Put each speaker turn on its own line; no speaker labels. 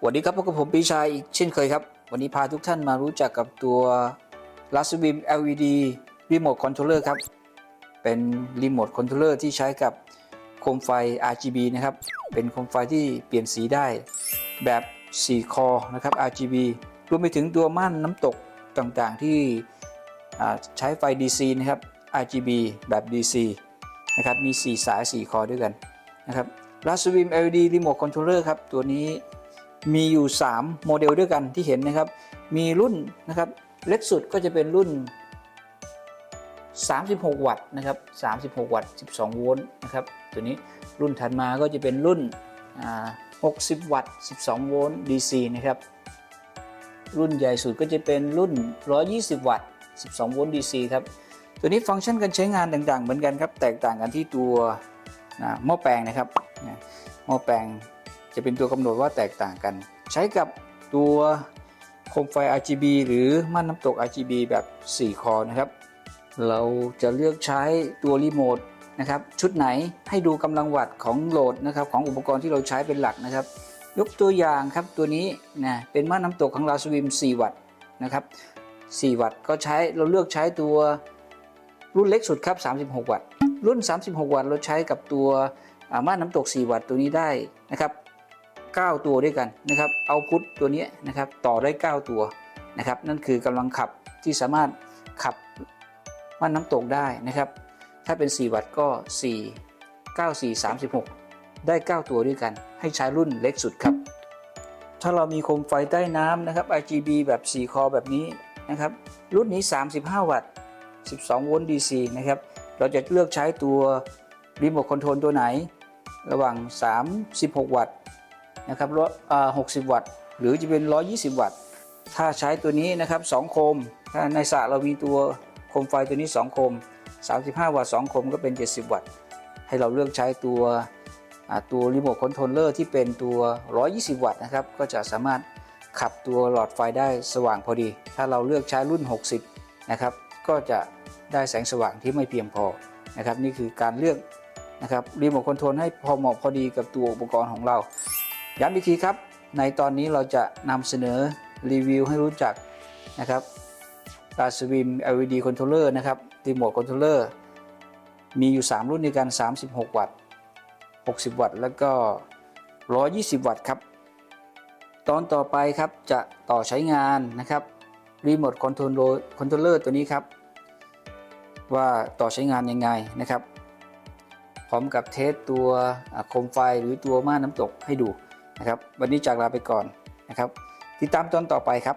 สวัสดีครับพบกับผมปีชายอีกเช่นเคยครับ วันนี้พาทุกท่านมารู้จักกับตัว l a s b i m LED Remote Controller ครับ เป็นรีโมทคอนโทรลเลอร์ที่ใช้กับโคมไฟ RGB นะครับ เป็นโคมไฟที่เปลี่ยนสีได้แบบ 4 คอนะครับ RGB รวมไปถึงตัวม่านน้ำตกต่างๆที่ใช้ไฟ DC นะครับ RGB แบบ DC นะครับ มี 4 สาย 4 คอด้วยกันนะครับ l a s b i m LED Remote Controller ครับ ตัวนี้ มีอยู่ 3 โมเดลด้วยกันที่เห็นนะครับ มีรุ่นนะครับเล็กสุดก็จะเป็นรุ่น 36 วัตต์นะครับ36 วัตต์ 12 โวลต์นะครับตัวนี้รุ่นถัดมาก็จะเป็นรุ่น 60 วัตต์ 12 โวลต์ DC นะครับรุ่นใหญ่สุดก็จะเป็นรุ่น 120 วัตต์ 12 โวลต์ DC ครับตัวนี้ฟังก์ชันการใช้งานต่างๆ เหมือนกันครับ แตกต่างกันที่ตัวหม้อแปลงนะครับหม้อแปลง จะเป็นตัวกำหนดว่าแตกต่างกัน ใช้กับตัวโคมไฟ RGB หรือม่านน้ำตก RGB แบบ 4 คอนะครับ เราจะเลือกใช้ตัวรีโมทนะครับชุดไหนให้ดูกำลังวัตต์ของโหลดนะครับของอุปกรณ์ที่เราใช้เป็นหลักนะครับ ยกตัวอย่างครับตัวนี้นะเป็นม่านน้ำตกของลาสวิม 4 วัตต์นะครับ 4 วัตต์ก็ใช้เราเลือกใช้ตัวรุ่นเล็กสุดครับ 36 วัตต์ รุ่น 36 วัตต์เราใช้กับตัวม่านน้ำตก 4 วัตต์ตัวนี้ได้นะครับ 9 ตัวด้วยกันนะครับเอาพุทตัวนี้นะครับต่อได้ 9 ตัวนะครับ นั่นคือกำลังขับที่สามารถขับม่านน้ำตกได้นะครับ ถ้าเป็น 4 วัตต์ก็ 4 9 4 36 ได้ 9 ตัวด้วยกัน ให้ใช้รุ่นเล็กสุดครับ ถ้าเรามีโคมไฟใต้น้ำนะครับ RGB แบบ 4 คอแบบนี้นะครับ รุ่นนี้ 35 วัตต์ 12 โวลต์ DC นะครับ เราจะเลือกใช้ตัวรีโมทคอนโทรลตัวไหน ระหว่าง 36 วัตต์ นะครับรถอ่า60วัตต์ หรือจะเป็น 120 วัตต์ ถ้าใช้ตัวนี้นะครับ2โคม ถ้าในสระเรามีตัวโคมไฟตัวนี้ 2 โคม 35 วัตต์2โคมก็เป็น 70 วัตต์ ให้เราเลือกใช้ตัวตัวรีโมทคอนโทรลเลอร์ที่เป็นตัว 120 วัตต์นะครับ ก็จะสามารถขับตัวหลอดไฟได้สว่างพอดี ถ้าเราเลือกใช้รุ่น 60 นะครับ ก็จะได้แสงสว่างที่ไม่เพียงพอ นะครับ นี่คือการเลือกนะครับรีโมทคอนโทรลให้พอเหมาะพอดีกับตัวอุปกรณ์ของเรา ย้ำอีกทีครับ ในตอนนี้เราจะนำเสนอรีวิวให้รู้จักนะครับตาสวิม LED controller นะครับรีโมทคอนโทรลเลอร์มีอยู่ 3 รุ่นในกัน36 วัตต์ 60 วัตต์ แล้วก็ 120 วัตต์ครับ ตอนต่อไปครับจะต่อใช้งานนะครับรีโมทคอนโทรลคอนโทรลเลอร์ตัวนี้ครับ ว่าต่อใช้งานยังไงนะครับ พร้อมกับเทสตัวโคมไฟหรือตัวม่านน้ำตกให้ดู นะครับ วันนี้จากลาไปก่อนนะครับ ติดตามตอนต่อไปครับ